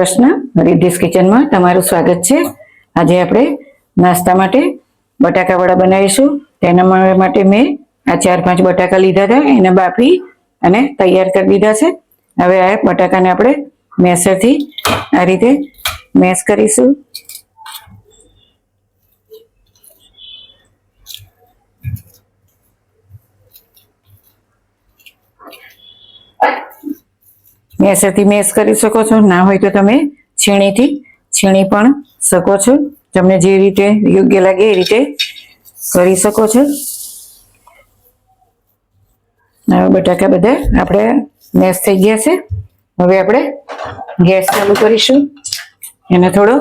કૃષ્ણ રિદ્ધિસ કિચનમાં તમારું સ્વાગત છે. આજે આપણે નાસ્તા માટે બટાકા વડા બનાવીશું. તેના માટે મેં આ ચાર પાંચ બટાકા લીધા હતા. એને બાફી અને તૈયાર કરી દીધા છે. હવે આ બટાકાને આપણે મેસરથી આ રીતે મેશ કરીશું. મેસરથી મેસ કરી શકો છો. ના હોય તો તમે છીણીથી છીણી પણ શકો છો. તમને જે રીતે યોગ્ય લાગે એ રીતે કરી શકો છો. બટાકા બધા આપણે મેસ થઈ ગયા છે. હવે આપણે ગેસ ચાલુ કરીશું. એને થોડો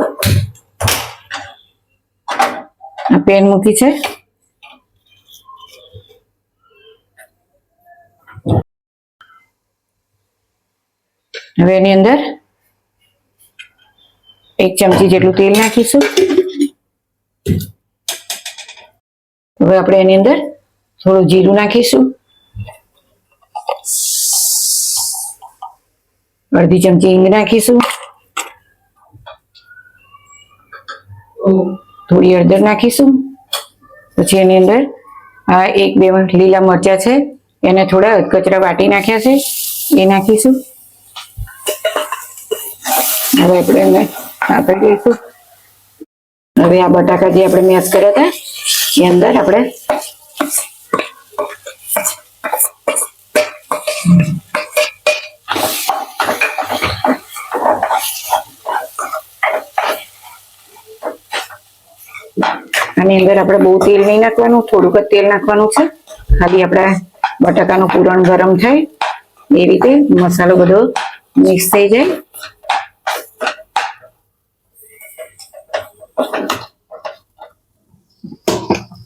પેન મૂકી છે. હવે એની અંદર એક ચમચી જેટલું તેલ નાખીશું. હવે આપણે એની અંદર થોડું જીરું નાખીશું. અડધી ચમચી હિંગ નાખીશું. થોડી હળદર નાખીશું. પછી એની અંદર આ એક બે લીલા મરચા છે. એને થોડા કચરા વાટી નાખ્યા છે. એ નાખીશું. હવે આપણે એને આપી દઈશું. હવે આ બટાકા જે આપણે મેશ કર્યા હતા, એ અંદર આપણે આની અંદર આપણે બહુ તેલ નહીં નાખવાનું, થોડુંક જ તેલ નાખવાનું છે. ખાલી આપણે બટાકાનું પૂરણ ગરમ થાય, એ રીતે મસાલો બધો મિક્સ થઈ જાય.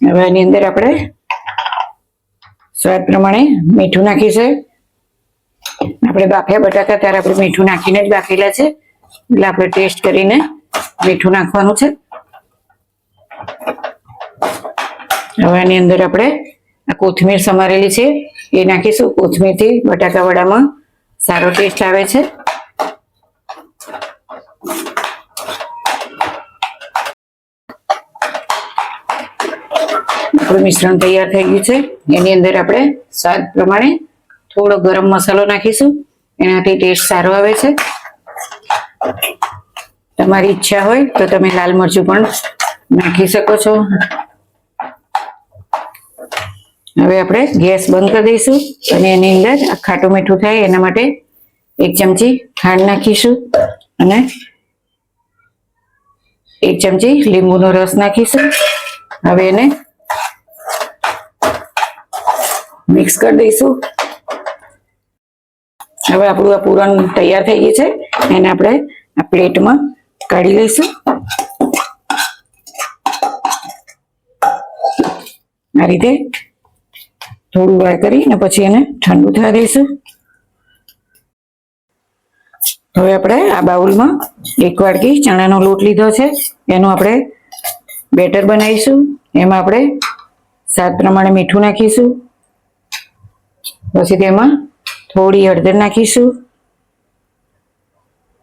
હવે આની અંદર આપણે સ્વાદ પ્રમાણે મીઠું નાખીશું. આપણે બાફ્યા બટાકા ત્યારે આપણે મીઠું નાખીને જ બાફેલા છે. એટલે આપણે ટેસ્ટ કરીને મીઠું નાખવાનું છે. હવે આની અંદર આપણે આ કોથમીર સમારેલી છે. એ નાખીશું. કોથમીરથી બટાકા વડામાં સારો ટેસ્ટ આવે છે. આપણું મિશ્રણ તૈયાર થઈ ગયું છે. એની અંદર આપણે સ્વાદ પ્રમાણે થોડો ગરમ મસાલો નાખીશું. એનાથી ટેસ્ટ સારો આવે છે. તમારી ઈચ્છા હોય તો તમે લાલ મરચું પણ નાખી શકો છો. હવે આપણે ગેસ બંધ કરી દઈશું અને એની અંદર ખાટું મીઠું થાય એના માટે એક ચમચી ખાંડ નાખીશું અને એક ચમચી લીંબુનો રસ નાખીશું. હવે એને મિક્સ કરી દઈશું. હવે આપણું આ પૂરણ તૈયાર થઈ ગયું છે. એને આપણે આ પ્લેટમાં કાઢી લઈશું. આ રીતે થોડું વાર કરી અને પછી એને ઠંડુ થવા દઈશું. હવે આપણે આ બાઉલમાં એક વાડકી ચણાનો લોટ લીધો છે. એનું આપણે બેટર બનાવીશું. એમાં આપણે સ્વાદ પ્રમાણે મીઠું નાખીશું. પછી તેમાં થોડી હળદર નાખીશું.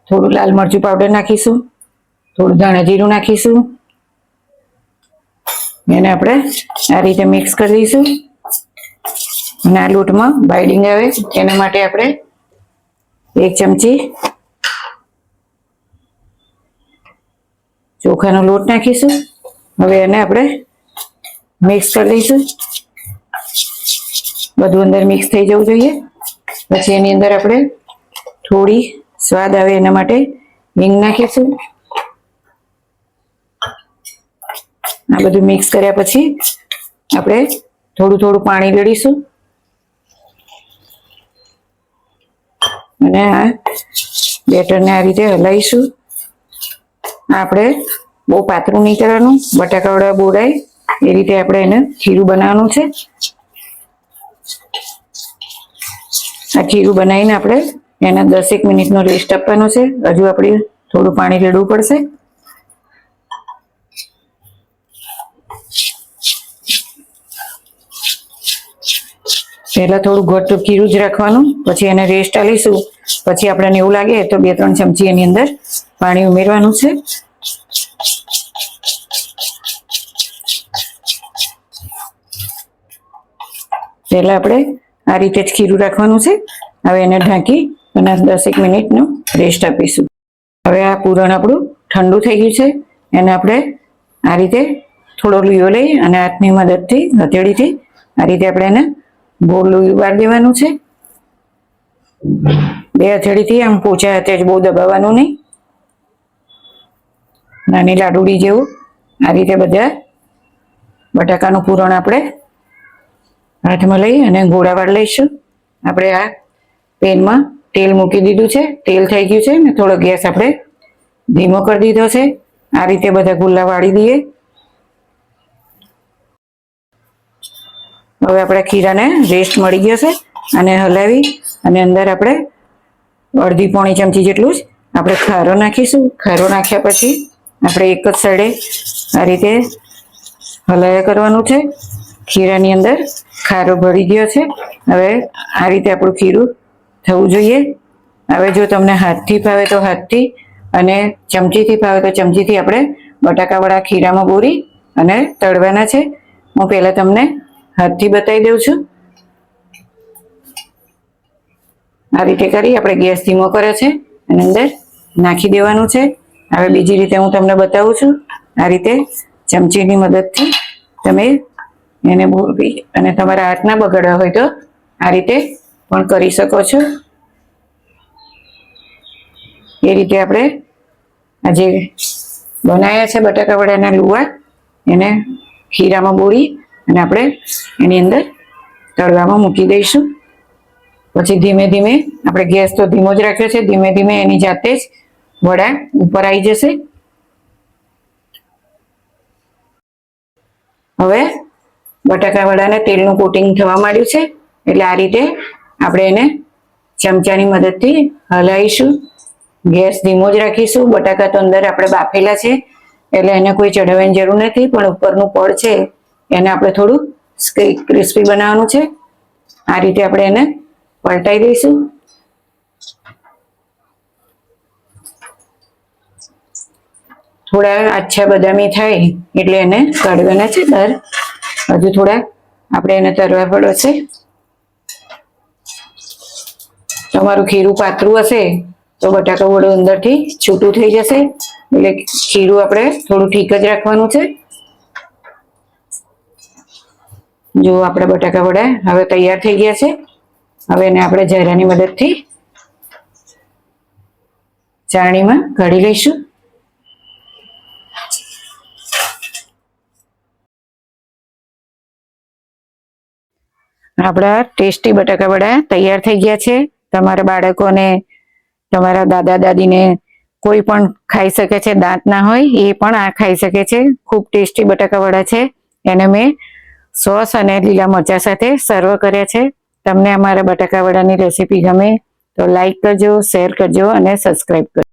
થોડું લાલ મરચું પાવડર નાખીશું. થોડું ધાણા જીરું નાખીશું. એને આપણે આ રીતે મિક્સ કરી દઈશું. અને આ લોટમાં બાઇડિંગ આવે એના માટે આપણે એક ચમચી ચોખાનો લોટ નાખીશું. હવે એને આપણે મિક્સ કરી દઈશું. બધું અંદર મિક્સ થઈ જવું જોઈએ. પછી એની અંદર આપણે થોડી સ્વાદ આવે એના માટે હિંગ નાખીશું. આ બધું મિક્સ કર્યા પછી આપણે થોડું થોડું પાણી રેડીશું અને આ બેટરને આ રીતે હલાવીશું. આપણે બહુ પાતળું નહીં કરવાનું. બટાકા વડા બોડાય એ રીતે આપણે એને ખીરું બનાવવાનું છે. આ ખીરું બનાવીને આપણે એના દસેક મિનિટનો રેસ્ટ આપવાનો છે. હજુ આપણે થોડું પાણી રેડવું પડશે. પહેલા થોડું ઘટ્ટ ખીરું જ રાખવાનું, પછી એને રેસ્ટ આલીશું. પછી આપણને એવું લાગે તો બે ત્રણ ચમચી એની અંદર પાણી ઉમેરવાનું છે. પહેલા આપણે આ રીતે જ ખીરું રાખવાનું છે. હવે એને ઢાંકી અને દસેક મિનિટનો રેસ્ટ આપીશું. હવે આ પૂરણ આપણું ઠંડુ થઈ ગયું છે. એને આપણે આ રીતે થોડો લુયો લઈ અને હાથની મદદથી, હથેળીથી આ રીતે આપણે એને ગોળ લુયું વાર દેવાનું છે. બે હથેળીથી આમ પોચા હાથે જ બહુ દબાવવાનું નહીં. નાની લાડુડી જેવું આ રીતે બધા બટાકાનું પૂરણ આપણે હાથમાં લઈ અને ગોળાવાળ લઈશું. આપણે આ પેનમાં તેલ મૂકી દીધું છે. તેલ થઈ ગયું છે ને થોડો ગેસ આપણે ધીમો કરી દીધો છે. આ રીતે બધા ગુલ્લા વાળી દઈએ. હવે આપણે ખીરાને રેસ્ટ મળી ગયો છે અને હલાવી અને અંદર આપણે અડધી પોણી ચમચી જેટલું જ આપણે ખારો નાખીશું. ખારો નાખ્યા પછી આપણે એક જ સાઈડે આ રીતે હલાવ્યા કરવાનું છે. ખીરાની અંદર ખારો ભરી ગયો છે. હવે આ રીતે આપણું ખીરું થવું જોઈએ. હવે જો તમને હાથથી ભાવે તો હાથથી અને ચમચીથી ભાવે તો ચમચીથી આપણે બટાકાવાળા ખીરામાં બોરી અને તળવાના છે. હું પહેલાં તમને હાથથી બતાવી દઉં છું. આ રીતે કરી આપણે ગેસ ધીમો કર્યો છે અને અંદર નાખી દેવાનું છે. હવે બીજી રીતે હું તમને બતાવું છું. આ રીતે ચમચીની મદદથી તમે એને બોલવી અને તમારા હાથ ના બગડવા હોય તો આ રીતે પણ કરી શકો છો. એ રીતે આપણે આ જે બનાવ્યા છે બટાકા વડાના લુવા, એને ખીરામાં બોળી અને આપણે એની અંદર તળવામાં મૂકી દઈશું. પછી ધીમે ધીમે આપણે ગેસ તો ધીમો જ રાખ્યો છે, ધીમે ધીમે એની જાતે જ વડા ઉપર આવી જશે. હવે બટાકા વડાને તેલનું કોટિંગ થવા માંડ્યું છે. એટલે આ રીતે આપણે એને ચમચાની મદદથી હલાવીશું. ગેસ ધીમો જ રાખીશું. બટાકા તો અંદર આપણે બાફેલા છે. એટલે એને કોઈ ચઢાવવાની જરૂર નથી. પણ ઉપરનું પડ છે, એને આપણે થોડું ક્રિસ્પી બનાવવાનું છે. આ રીતે આપણે એને પલટાઈ દઈશું. થોડા આછા બદામી થાય એટલે એને કાઢવાના છે બહાર હજુ થોડા. આપણે એને તરવા પડશે તમારું ખીરું પાતળું હશે તો બટાકા વડો અંદરથી છૂટું થઈ જશે. એટલે ખીરું આપણે થોડું ઠીક જ રાખવાનું છે. જો આપણા બટાકા વડા હવે તૈયાર થઈ ગયા છે. હવે એને આપણે જરાની મદદથી ચારણીમાં કાઢી લઈશું. આપણા ટેસ્ટી બટાકા વડા તૈયાર થઈ ગયા છે. તમારા બાળકોને, તમારા દાદા દાદીને કોઈ પણ ખાઈ શકે છે, દાંત ના હોય, એ પણ આ ખાઈ શકે છે. ખૂબ ટેસ્ટી બટાકા વડા છે. એને મેં સોસ અને લીલા મરચા સાથે સર્વ કર્યા છે. તમને અમારા બટાકા વડાની રેસીપી ગમે તો લાઈક કરજો, શેર કરજો અને સબસ્ક્રાઈબ કરજો.